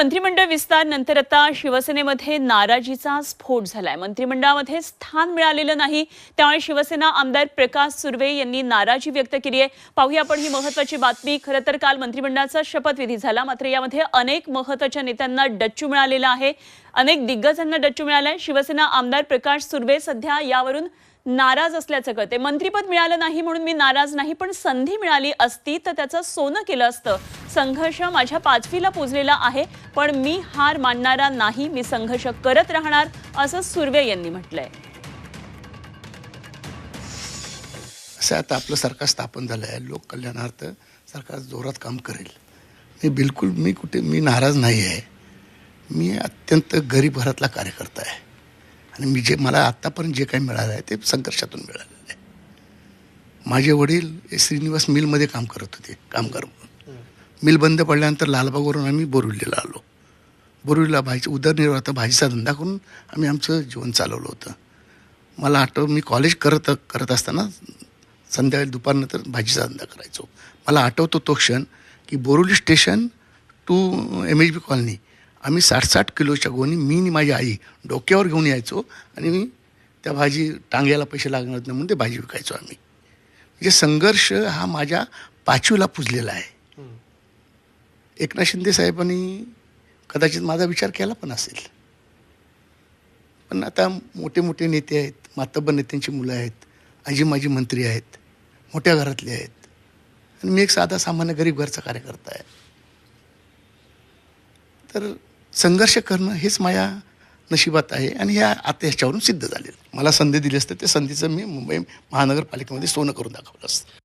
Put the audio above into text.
मंत्रिमंडळ विस्तार नंतर आता शिवसेनेमध्ये नाराजीचा स्फोट झालाय. मंत्रिमंडळामध्ये स्थान मिळालेलं नाही. त्यामुळे शिवसेना आमदार प्रकाश सुर्वे यांनी नाराजी व्यक्त केली आहे. पाहूया आपण ही महत्वाची बातमी. खरं तर काल मंत्रिमंडळाचा शपथविधी झाला. मात्र यामध्ये अनेक महत्त्वाच्या नेत्यांना डच्चू मिळालेला आहे. अनेक दिग्गजांना डच्चू मिळालाय. शिवसेना आमदार प्रकाश सुर्वे सध्या यावरून नाराज असल्याचं कळते मंत्रीपद मिळालं नाही म्हणून मी नाराज नाही पण संधी मिळाली असती तर त्याचं सोनं केलं असतं. संघर्ष माझ्या पाचवीला पुजलेला आहे पण मी हार मानणारा नाही मी संघर्ष करत राहणार असं सुर्वे यांनी म्हटलंय. असं आता आपलं सरकार स्थापन झालं आहे लोक कल्याणार्थ सरकार जोरात काम करेल. मी बिलकुल मी कुठे मी नाराज नाही आहे. मी अत्यंत गरीब घरातला कार्यकर्ता आहे. आणि मी जे मला आत्तापर्यंत जे काही मिळालं आहे ते संघर्षातून मिळालेलं आहे. माझे वडील हे श्रीनिवास मिलमध्ये काम करत होते कामगार म्हणून. मिल बंद पडल्यानंतर लालबागवरून आम्ही बोरिवलीला आलो. बोरिवलीला भाजी उदरनिर्वाहाचा भाजीचा धंदा करून आम्ही आमचं जीवन चालवलं होतं. मला आठव मी कॉलेज करत करत असताना संध्याकाळी दुपारनंतर भाजीचा धंदा करायचो. मला आठवतो तो क्षण की Borivali station to M H B colony आम्ही साठ साठ किलोच्या गोणी मी आणि माझी आई डोक्यावर घेऊन यायचो आणि मी त्या भाजी टांग्याला पैसे लागणार नाही म्हणून ते भाजी विकायचो आम्ही. म्हणजे संघर्ष हा माझ्या पाचवीला पुजलेला आहे. एकनाथ शिंदे साहेबांनी कदाचित माझा विचार केला पण असेल. पण आता मोठे मोठे नेते आहेत मातब्बर नेत्यांची मुलं आहेत आजी माझी मंत्री आहेत मोठ्या घरातले आहेत. आणि मी एक साधा सामान्य गरीब घरचा कार्यकर्ता आहे. तर संघर्ष करणं हेच माझ्या नशिबात आहे आणि ह्या आता ह्याच्यावरून सिद्ध झालेलं मला संधी दिली असते त्या संधीचं मी मुंबई महानगरपालिकेमध्ये सोनं करून दाखवलं असतं.